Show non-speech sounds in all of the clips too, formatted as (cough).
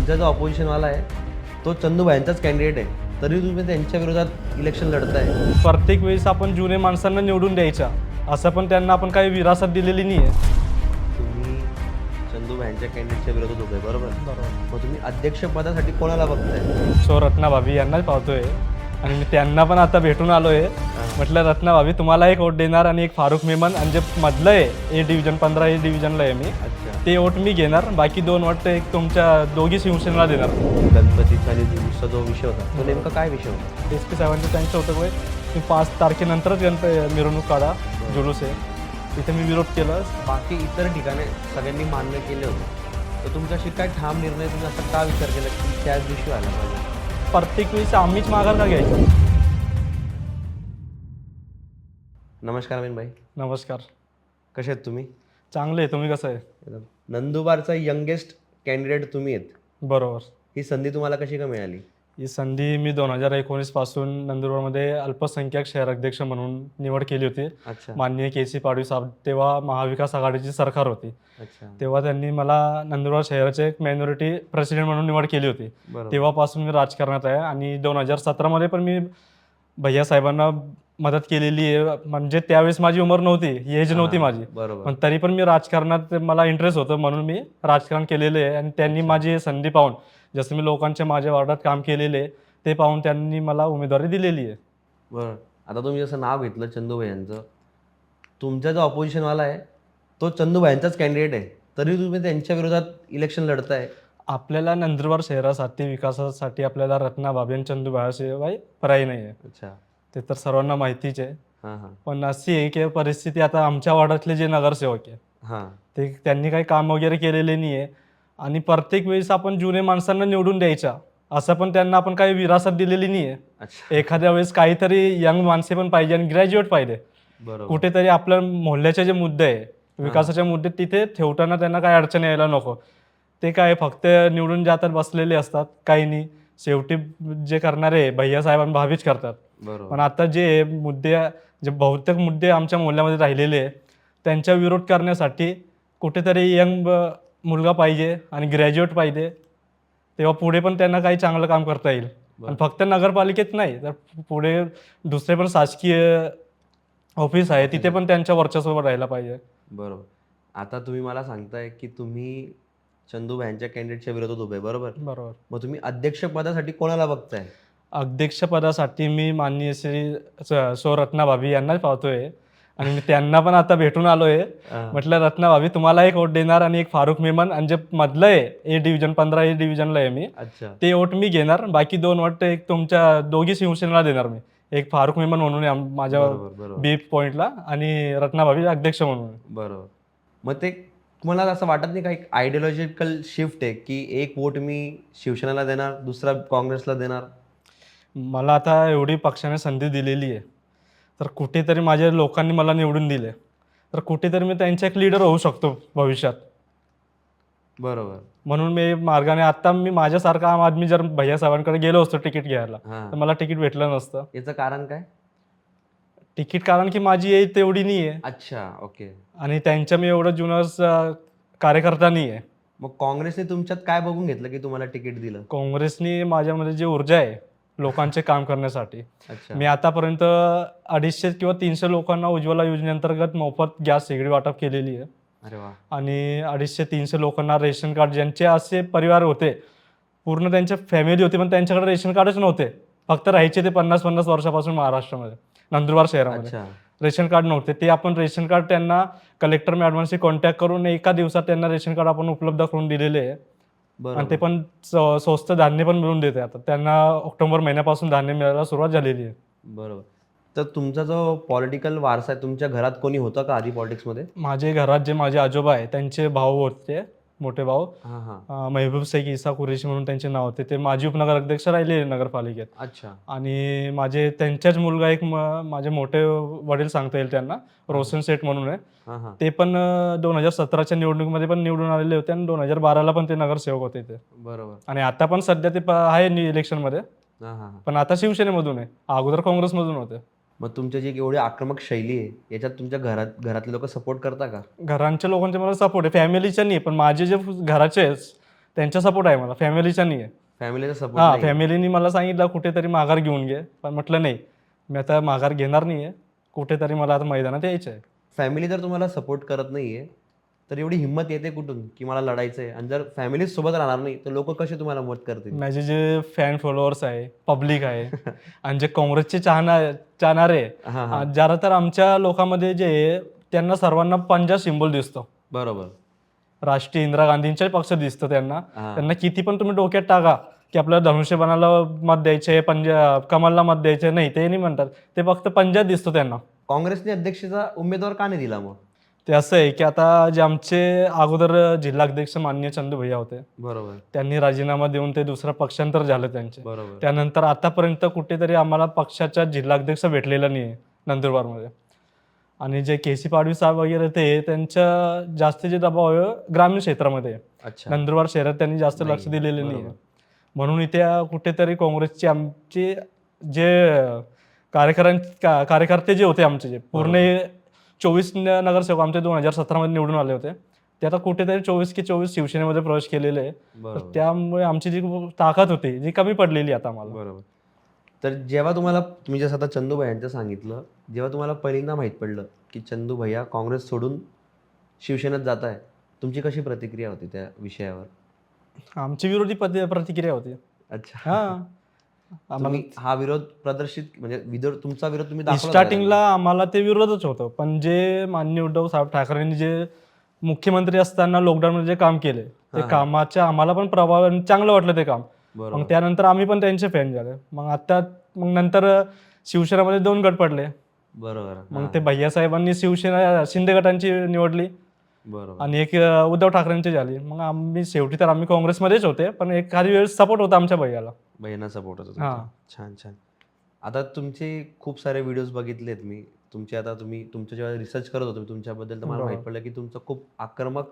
तुमचा जो ऑपोजिशनवाला आहे तो चंदूभाईंचाच कॅन्डिडेट आहे. तरी तुम्ही त्यांच्या विरोधात इलेक्शन लढताय. प्रत्येक वेळेस आपण जुने माणसांना निवडून द्यायच्या. असं पण त्यांना आपण काही विरासत दिलेली नाही आहे तुम्ही चंदूभाईंच्या कॅन्डिडेटच्या विरोधात उभे बरोबर? बरोबर. मग तुम्ही अध्यक्षपदासाठी कोणाला बघताय? सो रत्ना भाभी यांनाच पाहतोय. आणि मी त्यांना पण आता भेटून आलोय. म्हटलं रत्ना भाभी तुम्हाला एक वोट देणार आणि एक फारुख मेमन आणि जे मधलं आहे ए डिव्हिजन पंधरा ए डिव्हिजनला आहे मी अच्छा. ते वोट मी घेणार. बाकी दोन वोट एक तुमच्या दोघी शिवसेनेला देणार. गणपतीचा आणि जुलूसचा जो विषय होता तो नेमका काय विषय होता? एस पी साहेबांचं त्यांचं होतं होय तुम्ही पाच तारखेनंतरच गणप मिरवणूक काढा जुलूस आहे. तिथे मी विरोध केला. बाकी इतर ठिकाणी सगळ्यांनी मान्य केले होते. तर तुमच्याशी काय ठाम निर्णय तुम्ही असा का विचार केला की त्याच दिवशी व्हायला पाहिजे? प्रत्येक वेळेस आम्हीच माघार का घ्यायची? नमस्कार अमीन भाई. नमस्कार. कसे आहेत तुम्ही? चांगले आहे. तुम्ही कसं आहे? एकदम. नंदुरबारचा यंगेस्ट कॅन्डिडेट तुम्ही आहेत. बरोबर. ही संधी तुम्हाला कशी का मिळाली? ही संधी मी दोन हजार एकोणीसपासून नंदुरबारमध्ये अल्पसंख्याक शहर अध्यक्ष म्हणून निवड केली होती. अच्छा. माननीय के सी पाडवी साहेब तेव्हा महाविकास आघाडीची सरकार होती. अच्छा. तेव्हा त्यांनी मला नंदुरबार शहराचे एक मायनॉरिटी प्रेसिडेंट म्हणून निवड केली होती. बरोबर. तेव्हापासून मी राजकारणात आहे आणि दोन हजार सतरामध्ये पण मी भैया साहेबांना मदत केलेली आहे. म्हणजे त्यावेळेस माझी उमर नव्हती. एज नव्हती माझी. बरोबर. पण तरी पण मी राजकारणात मला इंटरेस्ट होतं म्हणून मी राजकारण केलेलं आहे. आणि त्यांनी माझी संधी पाहून जसं मी लोकांच्या माझ्या वार्डात काम केलेले आहे ते पाहून त्यांनी मला उमेदवारी दिलेली आहे. बरं. आता तुम्ही जसं नाव घेतलं चंदूभाई यांचं. तुमचा जो ऑपोजिशनवाला आहे तो चंदूभाईंचाच कॅन्डिडेट आहे. तरी तुम्ही त्यांच्या विरोधात इलेक्शन लढताय. आपल्याला नंदुरबार शहरासाठी विकासासाठी आपल्याला रत्ना बाबेन चंदूबाशिवाय पर्याय नाही आहे. अच्छा. ते तर सर्वांना माहितीच आहे. हां हां. पण अशी आहे की परिस्थिती आता आमच्या वार्डातले जे नगरसेवक आहे हां. ते त्यांनी काही काम वगैरे केलेले नाही आहे आणि प्रत्येक वेळेस आपण जुने माणसांना निवडून द्यायच्या असं पण त्यांना आपण काही विरासत दिलेली नाही आहे अच्छा. एखाद्या वेळेस काहीतरी यंग माणसे पण पाहिजे आणि ग्रॅज्युएट पाहिजे. बरोबर. कुठेतरी आपल्या मोहल्ल्याचे जे मुद्दे आहे विकासाचे मुद्दे तिथे ठेवताना त्यांना काही अडचण यायला नको. ते काय फक्त निवडून जातात बसलेले असतात काही नाही. शेवटी जे करणारे भैया साहेब आणि भाभीच करतात. पण आता जे मुद्दे जे बहुतेक मुद्दे आमच्या मोहल्ल्यामध्ये राहिलेले आहे त्यांचा विरोध करण्यासाठी कुठेतरी यंग मुलगा पाहिजे आणि ग्रॅज्युएट पाहिजे तेव्हा पुढे पण त्यांना काही चांगलं काम करता येईल. आणि फक्त नगरपालिकेत नाही तर पुढे दुसरे पण शासकीय ऑफिस आहे तिथे पण त्यांच्या वर्चस्वावर राहायला पाहिजे. बरोबर. आता तुम्ही मला सांगताय की तुम्ही चंदूभाईंच्या कॅन्डिडेटच्या विरोधात उभे बरोबर? बरोबर. मग तुम्ही अध्यक्षपदासाठी कोणाला बघताय? अध्यक्षपदासाठी मी माननीय श्री स- रत्ना भाभी यांनाच पाहतोय आणि मी त्यांना पण आता भेटून आलोय. म्हटलं रत्ना भाभी तुम्हाला एक वोट देणार आणि एक फारुख मेमन आणि जे मधलं आहे ए डिव्हिजन पंधरा ए डिव्हिजनला आहे मी ते वोट मी घेणार. बाकी दोन वोट एक तुमच्या दोघी शिवसेनेला देणार मी. एक फारुख मेमन म्हणून माझ्या बी पॉईंटला आणि रत्ना भाभी अध्यक्ष म्हणून. बरोबर. मग ते तुम्हाला असं वाटत नाही का एक आयडिओलॉजिकल शिफ्ट आहे की एक वोट मी शिवसेनेला देणार दुसरा काँग्रेसला देणार? मला आता एवढी पक्षाने संधी दिलेली आहे. तर कुठेतरी माझ्या लोकांनी मला निवडून दिले तर कुठेतरी मी त्यांचा एक लीडर होऊ शकतो भविष्यात. बरोबर. म्हणून मी मार्गाने आता मी माझ्यासारखा आम आदमी जर भैया साहेबांकडे गेलो असतो तिकीट घ्यायला तर मला तिकीट भेटलं नसतं. याचं कारण काय? तिकीट कारण की माझी एज तेवढी नाही आहे. अच्छा ओके. आणि त्यांच्या मी एवढं जुनं कार्यकर्ता नाही आहे. मग काँग्रेसने तुमच्यात काय बघून घेतलं की तुम्हाला तिकीट दिलं? काँग्रेसनी माझ्यामध्ये जी ऊर्जा आहे लोकांचे काम करण्यासाठी. मी आतापर्यंत अडीचशे किंवा तीनशे लोकांना उज्ज्वला योजनेअंतर्गत मोफत गॅस शेगडी वाटप केलेली आहे. आणि अडीचशे तीनशे लोकांना रेशन कार्ड ज्यांचे असे परिवार होते पूर्ण त्यांच्या फॅमिली होती पण त्यांच्याकडे रेशन कार्डच नव्हते. फक्त राहायचे ते पन्नास पन्नास वर्षापासून महाराष्ट्रामध्ये नंदुरबार शहरामध्ये. रेशन कार्ड नव्हते. ते आपण रेशन कार्ड त्यांना कलेक्टर मॅडमांशी कॉन्टॅक्ट करून एका दिवसात त्यांना रेशन कार्ड आपण उपलब्ध करून दिलेले आहे. आणि ते पण स्वस्त धान्य पण मिळून देते. आता त्यांना ऑक्टोबर महिन्यापासून धान्य मिळायला सुरुवात झालेली आहे. बरोबर. तर तुमचा जो पॉलिटिकल वारसा आहे तुमच्या घरात कोणी होतं का आधी पॉलिटिक्समध्ये? माझे घरात जे माझे आजोबा आहे त्यांचे भाऊ होते. मोठे भाऊ. अं, महबूब शेख इसा कुरेशी म्हणून त्यांचे नाव होते. ते माजी उपनगर अध्यक्ष राहिले नगरपालिकेत. अच्छा. आणि माझे त्यांच्याच मुलगा एक म- माझे मोठे वडील सांगता येईल त्यांना. रोशन सेठ म्हणून आहे. हां हां. ते पण दोन हजार सतराच्या निवडणुकीमध्ये पण निवडून आलेले होते आणि दोन हजार बाराला पण ते नगरसेवक होते ते. बरोबर. आणि आता पण सध्या ते प- आहे नि- इलेक्शनमध्ये हां हां हां. पण आता शिवसेनेमधून आहे. अगोदर काँग्रेसमधून होते. मग तुमची जी एवढी आक्रमक शैली आहे याच्यात तुमच्या घरात घरातले लोक सपोर्ट करता का? घरांच्या लोकांचे मला सपोर्ट आहे. फॅमिलीच्या नाही पण माझे जे घराचे आहेत, त्यांचा सपोर्ट आहे मला. फॅमिलीचा नाही आहे. फॅमिलीचा हा सपोर्ट फॅमिलीनी मला सांगितलं कुठेतरी माघार घेऊन घे. पण म्हटलं नाही मी आता माघार घेणार नाही आहे कुठेतरी मला आता मैदानात यायचं आहे फॅमिली जर तुम्हाला सपोर्ट करत नाहीये तर एवढी हिंमत येते कुठून की मला लढायचं आहे आणि जर फॅमिली सोबत राहणार नाही तर लोक कसे तुम्हाला मत करतील? माझे जे फॅन फॉलोअर्स आहे पब्लिक आहे (laughs) आणि जे काँग्रेसचे चाहना चाहणारे हा जरा तर आमच्या लोकांमध्ये जे त्यांना सर्वांना पंजा सिम्बॉल दिसतो. बरोबर. राष्ट्रीय इंदिरा गांधींचा पक्ष दिसतो त्यांना. त्यांना किती पण तुम्ही डोक्यात टाका की आपल्याला धनुष्यबाणाला मत द्यायचे पंजा कमलला मत द्यायचे नाही ते नाही म्हणतात. ते फक्त पंजाब दिसतो त्यांना. काँग्रेसने अध्यक्षाचा उमेदवार का नाही दिला मग? ते असं आहे की आता जे आमचे अगोदर जिल्हाध्यक्ष मान्य चंदू भैया होते बरोबर. त्यांनी राजीनामा देऊन ते दुसरं पक्षांतर झालं त्यांचे. बरोबर. त्यानंतर आतापर्यंत कुठेतरी आम्हाला पक्षाचा जिल्हाध्यक्ष भेटलेला नाही आहे नंदुरबारमध्ये. आणि जे के सी पाडवी साहेब वगैरे ते त्यांच्या जास्तीचे दबाव आहे ग्रामीण क्षेत्रामध्ये आहे. अच्छा. नंदुरबार शहरात त्यांनी जास्त नाही, लक्ष दिलेले नाही बरोबर. म्हणून इथे कुठेतरी काँग्रेसचे आमचे जे कार्यकर्त्यां का- कार्यकर्ते जे होते आमचे जे पूर्ण चोवीस नगरसेवक आमचे दोन हजार सतरामध्ये निवडून आले होते. ते आता कुठेतरी चोवीस की चोवीस शिवसेनेमध्ये प्रवेश केलेले आहे. त्यामुळे आमची जी ताकद होती जी कमी पडलेली आता आम्हाला. बरोबर. तर जेव्हा तुम्हाला तुम्ही जसं आता चंदू भैयांचं सांगितलं जेव्हा तुम्हाला पहिल्यांदा माहीत पडलं की चंदू भैया काँग्रेस सोडून शिवसेनेत जात आहे तुमची कशी प्रतिक्रिया होती त्या विषयावर? आमची विरोधी प्रतिक्रिया होती. अच्छा. हा. तुम्ही हा विरोध प्रदर्शित म्हणजे विरोध तुमचा विरोध तुम्ही दाखवला स्टार्टिंगला आम्हाला ते विरोधच होतं. पण जे मान्य उद्धव साहेब ठाकरेंनी जे मुख्यमंत्री असताना लॉकडाऊनमध्ये जे काम केले ते. कामाच्या आम्हाला पण प्रभाव आणि चांगलं वाटलं ते काम? मग त्यानंतर आम्ही पण त्यांचे फॅन झाले. मग आता मग नंतर शिवसेनेमध्ये दोन गट पडले. बरोबर. मग ते भैयासाहेबांनी शिवसेना शिंदे गटांची निवडली. बरोबर. आणि एक अं, उद्धव ठाकरेंची झाली. मग आम्ही शेवटी तर आम्ही काँग्रेसमध्येच होते पण एक काही वेळेस सपोर्ट होता आमच्या भैयाला. भैयांना सपोर्ट होता. तुमचा. छान छान. आता तुमचे खूप सारे व्हिडिओज बघितलेत मी. तुमचे आता तुम्ही तुमचं जेव्हा रिसर्च करत होतो तुमच्याबद्दल तर मला बरोबर. माहीत पडलं की तुमचं खूप आक्रमक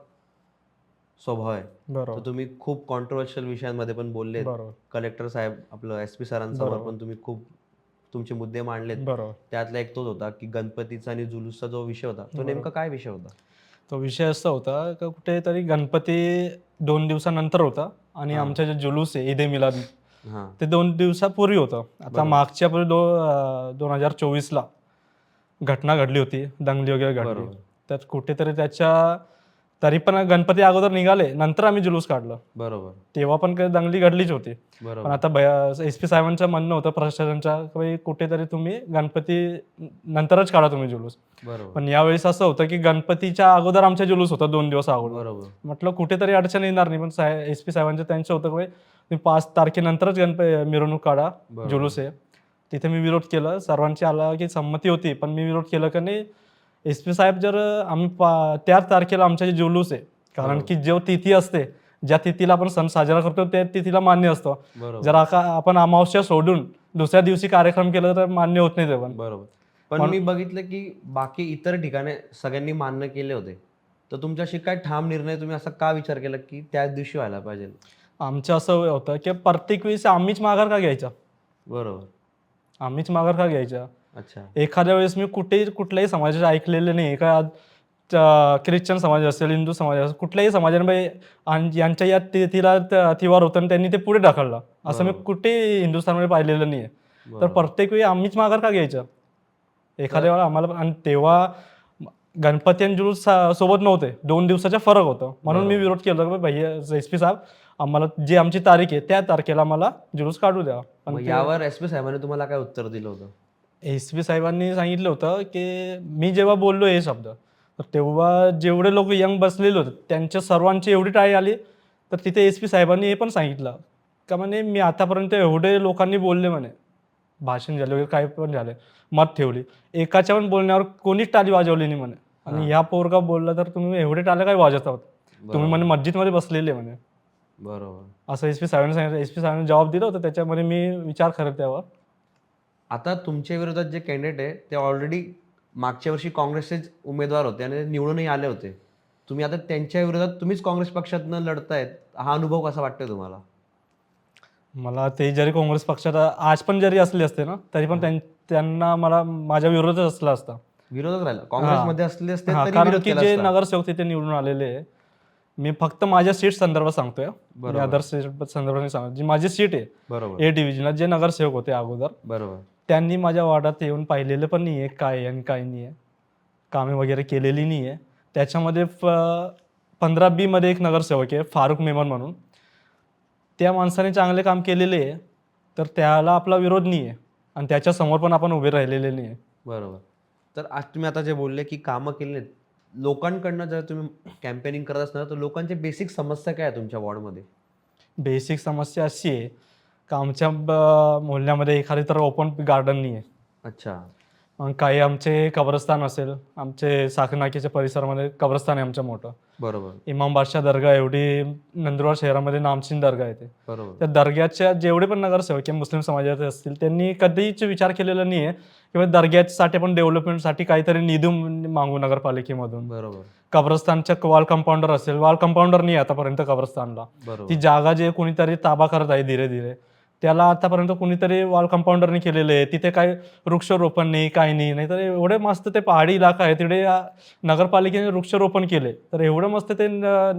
स्वभाव आहे. तर बरोबर तुम्ही खूप कॉन्ट्रोवर्शियल विषयांमध्ये पण बोललेत. बरोबर. कलेक्टर साहेब आपलं एस पी सरांसमोर बरोबर. पण तुम्ही खूप तुमचे मुद्दे मांडलेत. बरोबर. त्यातला एक तोच होता की गणपतीचा आणि जुलूसचा जो विषय होता तो बरोबर. नेमका काय विषय होता? तो विषय असा होता का कुठेतरी गणपती दोन दिवसानंतर होता आणि हा. आमचा जे जुलूस आहे ईद ए मिलाद ते दोन दिवसापूर्वी होतं आता. मागच्या पूर्वी दो दोन हजार चोवीसला घटना घडली होती दंगली वगैरे घडली त्यात कुठेतरी त्याच्या तरी पण गणपती अगोदर निघाले नंतर आम्ही जुलूस काढलं. बरोबर. तेव्हा पण काही दंगली घडलीच होती. पण बरोबर आता एस पी साहेबांचं म्हणणं होतं प्रशासनाच्या की कुठेतरी तुम्ही गणपती नंतरच काढा तुम्ही जुलूस. बरोबर. पण यावेळेस असं होतं की गणपतीच्या अगोदर आमचा जुलूस होता दोन दिवस अगोदर. बरोबर. म्हटलं कुठेतरी अडचण येणार नाही पण साहेब एस पी साहेबांचं त्यांचं होतं की बाई तुम्ही पाच तारखेनंतरच गणपती मिरवणूक काढा बरोबर. जुलूस आहे. तिथे मी विरोध केलं सर्वांची आला की संमती होती पण मी विरोध केलं का नाही एस पी साहेब जर आम्ही पा त्याच तारखेला आमचा जे जुलूस आहे. कारण. की जो तिथी असते ज्या तिथीला आपण सण साजरा करतो त्या तिथीला मान्य असतो. जर आपण अमावस्या सोडून दुसऱ्या दिवशी कार्यक्रम केला तर मान्य होत नाही ते पण. बरोबर. पण पण- मी बघितलं की बाकी इतर ठिकाणी सगळ्यांनी मान्य केले होते. तर तुमच्याशी काय ठाम निर्णय तुम्ही असा का विचार केला की त्याच दिवशी व्हायला पाहिजे? आमचं असं होतं की प्रत्येक वेळेस आम्हीच माघार का घ्यायचा? बरोबर. आम्हीच माघार का घ्यायचा? अच्छा. एखाद्या वेळेस मी कुठेही कुठल्याही समाजाचे ऐकलेले नाही. का आज, अं, ख्रिश्चन समाज असेल हिंदू समाज असेल कुठल्याही समाजाने यांच्या या तिला तिवार होतं आणि त्यांनी ते पुढे ढकललं. असं मी. कुठेही हिंदुस्थानमध्ये पाहिलेलं नाही तर. प्रत्येक वेळी आम्हीच माघार का घ्यायचं? एखाद्या वेळा आम्हाला आणि तेव्हा गणपती आणि जुलूस सोबत नव्हते. दोन दिवसाचा फरक होतं. म्हणून मी. विरोध केला की भैया एस पी साहेब आम्हाला जी आमची तारीख आहे त्या तारखेला आम्हाला जुलूस काढू द्या. यावर एस पी साहेबांनी तुम्हाला काय उत्तर दिलं होतं? एस पी साहेबांनी सांगितलं होतं की मी जेव्हा बोललो हे शब्द तर तेव्हा जेवढे लोक यंग बसलेले होते त्यांच्या सर्वांची एवढी टाळी आली. तर तिथे एस पी साहेबांनी हे पण सांगितलं का म्हणे मी आतापर्यंत एवढे लोकांनी बोलले म्हणे. भाषण झाले वगैरे काय पण झाले मत ठेवली. एकाच्या पण बोलण्यावर कोणीच टाळी वाजवली नाही म्हणे. आणि या पोरगा बोलला तर तुम्ही एवढे टाळे काय वाजवत? आहोत तुम्ही. म्हणे मस्जिदमध्ये बसलेले म्हणे. बरोबर. असं एस पी साहेबांनी सांगितलं. एस पी साहेबांनी जबाब दिला होता त्याच्यामध्ये मी विचार करत त्यावर आता तुमच्या विरोधात जे कॅन्डिडेट आहे ते ऑलरेडी मागच्या वर्षी काँग्रेसचेच उमेदवार होते आणि निवडूनही आले होते. तुम्ही आता त्यांच्या विरोधात तुम्हीच काँग्रेस पक्षातनं लढतायत हा अनुभव कसा वाटतोय तुम्हाला? मला ते जरी काँग्रेस पक्षात आज पण जरी असले असते ना तरी पण त्यां- त्यांना मला माझ्या विरोधच असला असता. विरोधक राहिला. काँग्रेसमध्ये असले असते हा, तरी कारण विरोध की केला जे असता. नगरसेवक तिथे निवडून आलेले आहे, मी फक्त माझ्या सीट संदर्भात सांगतोय बरोबर. अदर सीट संदर्भात नाही सांगत. जी माझी सीट आहे बरोबर. ए डिव्हिजनात जे नगरसेवक होते अगोदर बरोबर. त्यांनी माझ्या वार्डात येऊन पाहिलेलं पण नाही आहे काय आहे आणि काय नाही आहे कामे वगैरे केलेली नाही आहे त्याच्यामध्ये फ पंधरा बीमध्ये एक नगरसेवक आहे फारुख मेमन म्हणून. त्या माणसाने चांगले काम केलेले आहे तर त्याला आपला विरोध नाही आहे आणि त्याच्यासमोर पण आपण उभे राहिलेले नाही आहे बरोबर. तर आज तुम्ही आता जे बोलले की कामं केली नाहीत लोकांकडनं जर तुम्ही कॅम्पेनिंग करत असणार तर लोकांची बेसिक समस्या काय आहे तुमच्या वॉर्डमध्ये बेसिक समस्या अशी आहे का आमच्या ब- मोहल्ल्यामध्ये एखादी तर ओपन गार्डन नाही आहे अच्छा. मग काही आमचे कब्रस्तान असेल आमचे साखनाकीच्या परिसरामध्ये कब्रस्तान आहे आमचं मोठं. बरोबर. इमाम बादशाह दर्गा एवढी नंदुरबार शहरामध्ये नामचीन दर्गा आहे ते. बरोबर. त्या दर्ग्याच्या जेवढे पण नगरसेवक किंवा मुस्लिम समाजाचे असतील त्यांनी कधीच विचार केलेला नाही आहे किंवा दर्ग्यासाठी पण डेव्हलपमेंटसाठी काहीतरी निधी मागू नगरपालिकेमधून. बरोबर. कब्रस्तानच्या वॉल कंपाऊंडर असेल वॉल कंपाऊंडर नाही आहे आतापर्यंत कब्रस्तानला. बरोबर. ती जागा जे कोणीतरी ताबा करत आहे धीरे धीरे त्याला आतापर्यंत कोणीतरी वॉल कंपाऊंडरने केलेले आहे. तिथे काय वृक्षारोपण नाही काही नाही. नाहीतर एवढे मस्त ते पहाडी इलाका आहे तिथे नगरपालिकेने वृक्षारोपण केले तर एवढं मस्त ते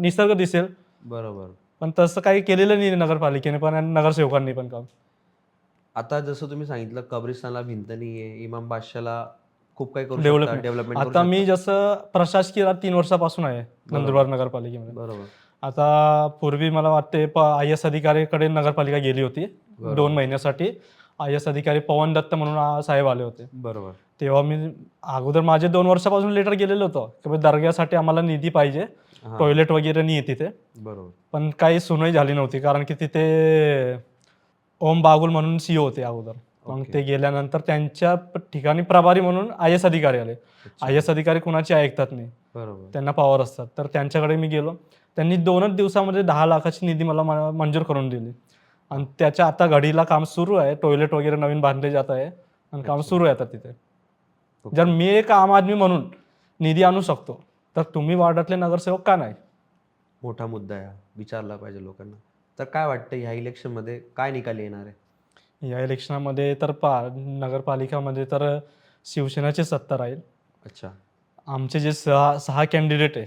निसर्ग दिसेल. बरोबर. पण तसं काही केलेलं नाही नगरपालिकेने पण आणि नगरसेवकांनी पण काम. आता जसं तुम्ही सांगितलं कब्रिस्तानला भिंत नाहीये इमाम बादशाला खूप काही करू डेव्हलपमेंट आता मी जसं प्रशासकीय तीन वर्षापासून आहे नंदुरबार नगरपालिकेमध्ये. बरोबर. आता पूर्वी मला वाटते प आय एस अधिकारीकडे नगरपालिका गेली होती. दोन महिन्यासाठी. आय एस अधिकारी पवन दत्त म्हणून आ- साहेब आले होते. बरोबर. तेव्हा मी अगोदर माझे दोन वर्षापासून लेटर गेलेलं होतं की बा दर्ग्यासाठी आम्हाला निधी पाहिजे हा. टॉयलेट वगैरे नाही आहे तिथे. बरोबर. पण काही सुनवाई झाली नव्हती कारण की तिथे ओम बागुल म्हणून सीओ होते अगोदर. मग. ते गेल्यानंतर त्यांच्या ठिकाणी प्रभारी म्हणून आय एस अधिकारी आले. आय एस अधिकारी कुणाची ऐकतात नाही. बरोबर. त्यांना पॉवर असतात. तर त्यांच्याकडे मी गेलो. त्यांनी दोनच दिवसामध्ये दहा लाखाची निधी मला म- मंजूर करून दिली. आणि त्याच्या आता घडीला काम सुरू आहे. टॉयलेट वगैरे नवीन बांधले जात आहे. आणि काम सुरू आहे आता तिथे. Okay. जर मी एक आम आदमी म्हणून निधी आणू शकतो तर तुम्ही वार्डातले नगरसेवक का नाही? मोठा मुद्दा आहे. हा. विचारला पाहिजे लोकांना. तर काय वाटतं ह्या इलेक्शनमध्ये काय निकाल येणार आहे? या इलेक्शनामध्ये तर पा नगरपालिकामध्ये तर शिवसेनाची सत्ता राहील. अच्छा. आमचे जे सहा सहा कॅन्डिडेट आहे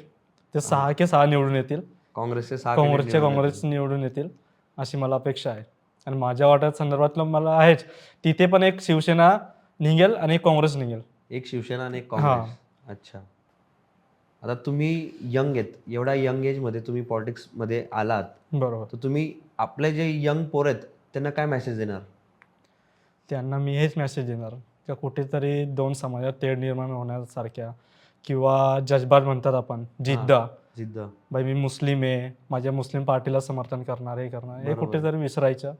ते सहा के सहा निवडून येतील. काँग्रेसचे सहा काँग्रेसचे काँग्रेस निवडून येतील अशी मला अपेक्षा आहे. आणि माझ्या वाट्यात संदर्भातलं मला आहेच तिथे पण एक शिवसेना निघेल आणि एक काँग्रेस निघेल. एक शिवसेना आणि एक. काँग्रेस. अच्छा. आता तुम्ही यंग आहेत एवढ्या यंग एजमध्ये तुम्ही पॉलिटिक्समध्ये आलात. बरोबर. तर तुम्ही आपले जे यंग पोर आहेत त्यांना काय मेसेज देणार? त्यांना मी हेच मेसेज देणार. का कुठेतरी दोन समाजात तेढ निर्माण होण्यासारख्या किंवा जज्बात म्हणतात आपण जिद्द. जिद्द. बाई मी मुस्लिम आहे. माझ्या मुस्लिम पार्टीला समर्थन करणार हे करणार हे. कुठेतरी विसरायचं.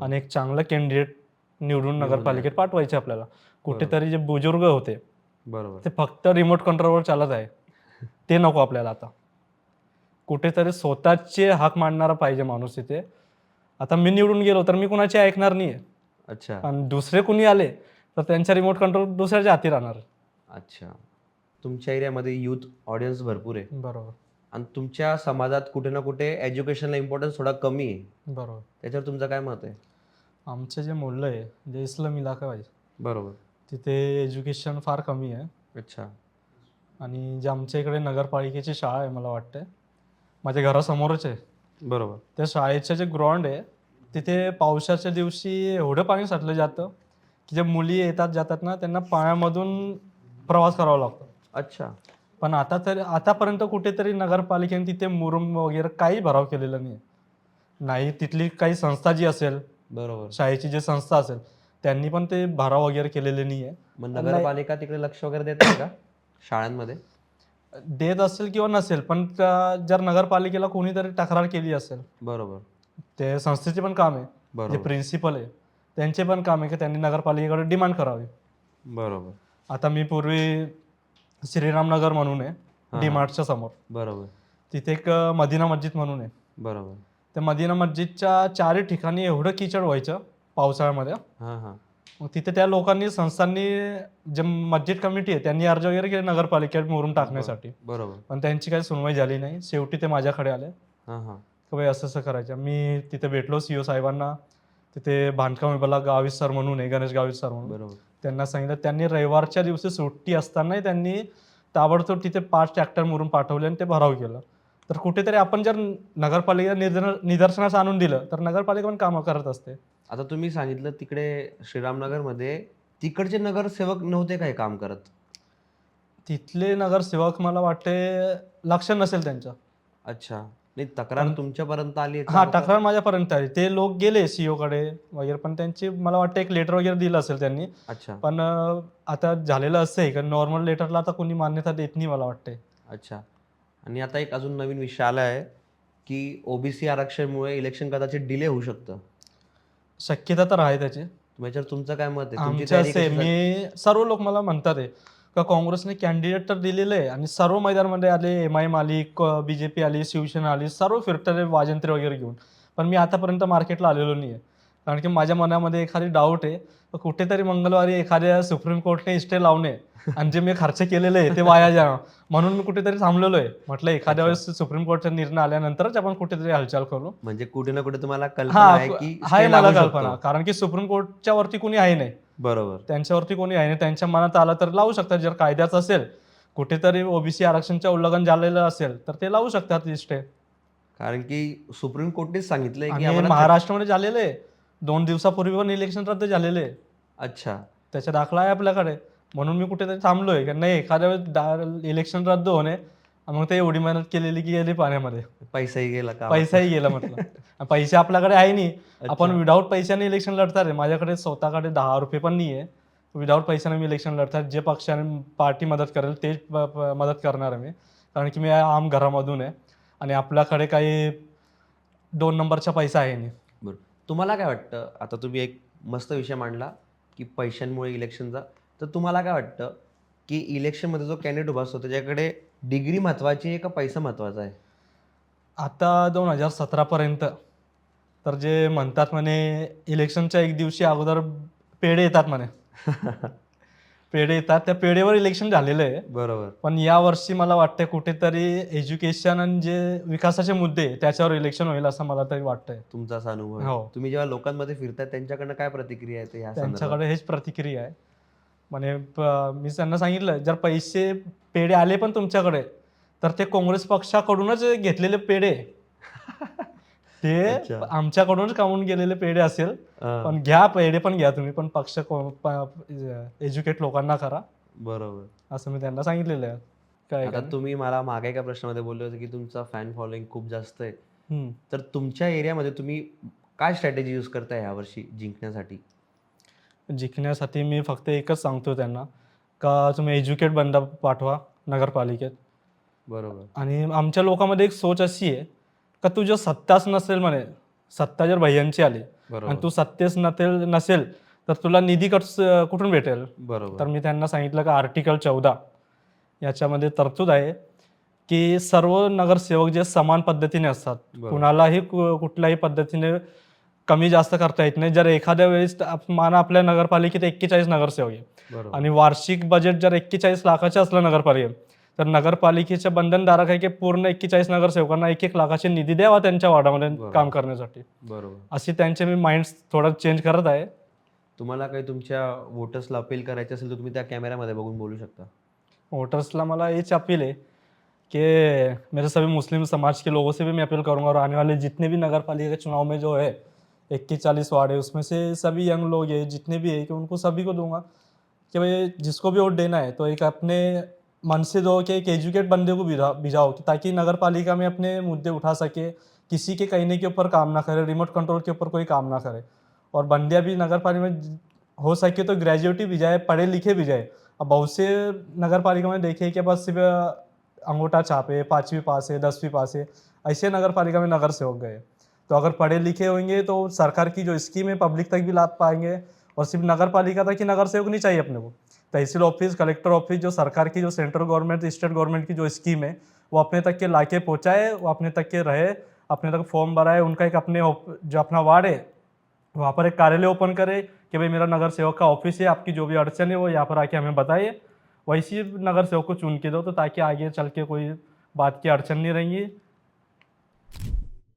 आणि एक चांगलं कॅन्डिडेट निवडून निवडून नगरपालिकेत पाठवायचे आपल्याला. कुठेतरी जे बुजुर्ग होते बरोबर. ते फक्त रिमोट कंट्रोलवर चालत आहे. ते नको आपल्याला आता. कुठेतरी स्वतःचे हाक मांडणारा पाहिजे माणूस तिथे आता मी निवडून गेलो तर मी कुणाचे ऐकणार नाही अच्छा. आणि दुसरे कुणी आले तर त्यांचा रिमोट कंट्रोल दुसऱ्याच्या हाती राहणार. अच्छा. तुमच्या एरियामध्ये युथ ऑडियन्स भरपूर आहे. बरोबर. आणि तुमच्या समाजात कुठे ना कुठे एज्युकेशनला इम्पॉर्टन्स थोडा कमी आहे. बरोबर. त्याच्यावर तुमचं काय मत आहे? आमचे जे मुलं आहे जे इस्लाम इलाका आहे बरोबर. तिथे एज्युकेशन फार कमी आहे. अच्छा. आणि जे आमच्या इकडे नगरपालिकेची शाळा आहे मला वाटते माझ्या घरासमोरच आहे. बरोबर. त्या शाळेचं जे ग्राउंड आहे तिथे पावसाच्या दिवशी एवढं पाणी साठलं जातं की जे मुली येतात जातात ना त्यांना पाण्यामधून प्रवास करावा लागतो. अच्छा. पण आता तरी आतापर्यंत कुठेतरी नगरपालिकेने तिथे मुरुम वगैरे काही भराव केलेला नाही नाही तिथली काही संस्था जी असेल बरोबर. शाळेची जी संस्था असेल त्यांनी पण ते भराव वगैरे केलेले नाही आहे मग नगरपालिका तिकडे लक्ष वगैरे देत नाही का? शाळांमध्ये? देत असेल किंवा नसेल पण त्या- जर नगरपालिकेला कोणीतरी तक्रार केली असेल बरोबर. ते संस्थेचे पण काम आहे. जे बरोबर. प्रिन्सिपल आहे त्यांचे पण काम आहे की त्यांनी नगरपालिकेकडे डिमांड करावी. बरोबर. आता मी पूर्वी श्रीरामनगर म्हणून आहे डीमार्टच्या समोर. बरोबर. तिथे एक अ, मदिना मस्जिद म्हणून आहे. बरोबर. त्या मदिना मस्जिदच्या चारही ठिकाणी एवढं किचड व्हायचं पावसाळ्यामध्ये. हां हां. मग तिथे त्या लोकांनी संस्थांनी जे मस्जिद कमिटी आहे त्यांनी अर्ज वगैरे केले नगरपालिकेत मोरून टाकण्यासाठी. बरोबर. पण त्यांची काही सुनवाई झाली नाही. शेवटी ते माझ्याकडे आले. हां हां. की बाई असं असं करायचं. मी तिथे भेटलो सी साहेबांना. तिथे बांधकाम विभागाला गावित सर म्हणून आहे गणेश गावित सर म्हणून. बरोबर. त्यांना सांगितलं त्यांनी रविवारच्या दिवशी सुट्टी असतानाही त्यांनी ताबडतोब तिथे पाच ट्रॅक्टर मुरून पाठवले आणि ते भराव केलं. तर कुठेतरी आपण जर नगरपालिका निदर निदर्शनास आणून दिलं तर नगरपालिका पण कामं करत असते. आता तुम्ही सांगितलं तिकडे श्रीरामनगरमध्ये तिकडचे नगरसेवक नव्हते काय काम करत? तिथले नगरसेवक मला वाटते लक्ष नसेल त्यांचं. अच्छा. नाही तक्रार तुमच्यापर्यंत आली आहे हा? तक्रार माझ्यापर्यंत आली. ते लोक गेले सीओ कडे वगैरे पण त्यांची मला वाटतं एक लेटर वगैरे दिलं असेल त्यांनी. अच्छा. पण अं, आता झालेलं असं आहे का नॉर्मल लेटरला आता कोणी मान्यता देत नाही मला वाटते अच्छा. आणि आता एक अजून नवीन विषय आला आहे की ओबीसी आरक्षणामुळे इलेक्शन कदाचित डिले होऊ शकतं. शक्यता तर आहे त्याची. याच्यावर तुमचं काय मत आहे? तुमची आमच्या तयारी असे कशी झाली? मी सर्व लोक मला म्हणतात आहे का काँग्रेसने कॅन्डिडेट तर दिलेले आहे आणि सर्व मैदानामध्ये आले एम आय एम आली बीजेपी आली शिवसेना आली सर्व फिरतले वाजंत्री वगैरे घेऊन. पण मी आतापर्यंत मार्केटला आलेलो नाही आहे कारण की माझ्या मनामध्ये एखादी डाऊट आहे कुठेतरी मंगळवारी एखाद्या सुप्रीम कोर्टने स्टे लावणे आणि जे मी खर्च केलेले आहे ते वाया जा म्हणून मी कुठेतरी थांबलेलो आहे. म्हटलं एखाद्या वेळेस सुप्रीम कोर्टचा निर्णय आल्यानंतरच आपण कुठेतरी हालचाल करू. म्हणजे कुठे ना कुठे तुम्हाला कल्पना आहे की stay मला कल्पना. कारण की सुप्रीम कोर्टच्या वरती कोणी आहे नाही. बरोबर. त्यांच्यावरती कोणी आहे नाही त्यांच्या मनात आलं तर लावू शकतात. जर कायद्याचं असेल कुठेतरी ओबीसी आरक्षणच्या उल्लंघन झालेलं असेल तर ते लावू शकतात स्टे कारण की सुप्रीम कोर्टनेच सांगितलंय की आणि आम्हाला महाराष्ट्रामध्ये झालेले आहे. दोन दिवसापूर्वी पण इलेक्शन रद्द झालेले आहे. अच्छा. त्याचा दाखला आहे आपल्याकडे. म्हणून मी कुठेतरी थांबलोय. की नाही एखाद्या वेळेस इलेक्शन रद्द होणे मग ते एवढी मेहनत केलेली की गेली पाण्यामध्ये. पैसाही गेला का पैसाही गेला म्हटलं. पैसे आपल्याकडे आहे नाही. आपण विदाऊट पैशाने इलेक्शन लढतात आहे माझ्याकडे स्वतःकडे दहा रुपये पण नाही आहे विदाऊट पैशाने मी इलेक्शन लढतात. जे पक्षाने पार्टी मदत करेल तेच मदत करणार आहे मी. कारण की मी आम घरामधून आहे. आणि आपल्याकडे काही दोन नंबरचा पैसा आहे नाही. बरं. तुम्हाला काय वाटतं? आता तुम्ही एक मस्त विषय मांडला की पैशांमुळे इलेक्शनचा तर तुम्हाला काय वाटतं? की इलेक्शनमध्ये जो कॅन्डिडेट उभा असतो त्याच्याकडे डिग्री महत्वाची आहे का पैसा महत्त्वाचा आहे? आता दोन हजार सतरापर्यंत तर जे म्हणतात म्हणे इलेक्शनच्या एक दिवशी अगोदर पेढे येतात म्हणे. (laughs) पेढे येतात. त्या पेढेवर इलेक्शन झालेलं आहे. बरोबर. पण या वर्षी मला वाटतंय कुठेतरी एज्युकेशन आणि जे विकासाचे मुद्दे आहे, त्याच्यावर इलेक्शन होईल असं मला तरी वाटतंय. तुमचा असा अनुभव आहे. हो. तुम्ही जेव्हा लोकांमध्ये फिरताय त्यांच्याकडनं काय प्रतिक्रिया येते ह्या संदर्भात? त्यांच्याकडे हेच प्रतिक्रिया आहे. म्हणे मी त्यांना सांगितलं जर पैसे पेढे आले पण तुमच्याकडे तर ते काँग्रेस पक्षाकडूनच घेतलेले पेढे. (laughs) ते. आमच्याकडूनच कामून गेलेले पेढे असेल पण घ्या पेढे पण घ्या तुम्ही पण पक्ष एज्युकेट लोकांना करा. बरोबर. असं मी त्यांना सांगितलेलं आहे. काय आता तुम्ही मला मागे एका प्रश्नामध्ये बोलले होते की तुमचा फॅन फॉलोइंग खूप जास्त आहे. तर तुमच्या एरियामध्ये तुम्ही काय स्ट्रॅटेजी यूज करताय यावर्षी जिंकण्यासाठी? जिंकण्यासाठी मी फक्त एकच सांगतो त्यांना का तुम्ही एज्युकेट बंदा पाठवा नगरपालिकेत. बरोबर. आणि आमच्या लोकांमध्ये एक सोच अशी आहे का तुझ्या सत्ताच नसेल म्हणे सत्ता जर भैयांची आली आणि बरोबर. तू सत्तेच नसेल नसेल तर तुला निधी कट कुठून भेटेल? तर बरोबर मी त्यांना सांगितलं का आर्टिकल चौदा याच्यामध्ये तरतूद आहे की सर्व नगरसेवक जे समान पद्धतीने असतात. कुणालाही कुठल्याही पद्धतीने कमी जास्त करता येत नाही. जर एखाद्या वेळेस माना आपल्या नगरपालिकेत एक्केचाळीस नगरसेवक आहे आणि वार्षिक बजेट जर एक्केचाळीस लाखाचे असलं नगरपालिकेत तर नगरपालिकेच्या बंधनधारक आहे की पूर्ण एक्केचाळीस नगरसेवकांना एक एक लाखाचे निधी द्यावा त्यांच्या वार्डामध्ये. काम करण्यासाठी. बरोबर. अशी त्यांचे मी माइंड थोडं चेंज करत आहे. तुम्हाला काही तुमच्या वोटर्सला अपील करायचे असेल तर तुम्ही त्या कॅमेऱ्यामध्ये बघून बोलू शकता. वोटर्सला मला ये अपील है कि मेरे सभी मुस्लिम समाज के लोगों से भी मैं अपील करूंगा और आने वाले जितने भी नगर पालिका के चुनाव में जो है इक्कीस चालीस वार्ड है, उसमें से सभी यंग लोग है, जितने भी है कि उनको सभी को दूँगा कि भाई जिसको भी वोट देना है तो एक अपने मन से दो कि एक एजुकेट बंदे को भिजा भिजाओ ताकि नगर पालिका में अपने मुद्दे उठा सके, किसी के कहने के ऊपर काम ना करे रिमोट कंट्रोल के ऊपर कोई काम ना करे। और बंदियाँ भी नगर पालिका में हो सके तो ग्रेजुएटी भी जाए, पढ़े लिखे भी जाए। अब बहुत से नगर पालिका में देखे कि बस सिर्फ़ अंगूठा छापे, पाँचवीं पास है, दसवीं पास है, ऐसे नगर पालिका में नगर सेवक गए। तो अगर पढ़े लिखे होंगे तो सरकार की जो स्कीम है पब्लिक तक भी लाभ पाएँगे और सिर्फ़ नगर पालिका तक ही नगर सेवक नहीं चाहिए अपने को। तहसील ऑफ़िस कलेक्टर ऑफ़िस जो सरकार की, जो सेंट्रल गवर्नमेंट स्टेट गवर्नमेंट की जो स्कीम है, वो अपने तक के ला के पहुँचाए, वो अपने तक के रहे, अपने तक फॉर्म भराए, उनका एक अपने जो अपना वार्ड है, वहाँ पर एक कार्यालय ओपन करे कि भाई मेरा नगर सेवक का ऑफ़िस है, आपकी जो भी अड़चन है, वो यहाँ पर आके हमें बताइए। वैसी नगर सेवक को चुन के दो तो ताकि आगे चल के कोई बात की अड़चन नहीं रहेंगी।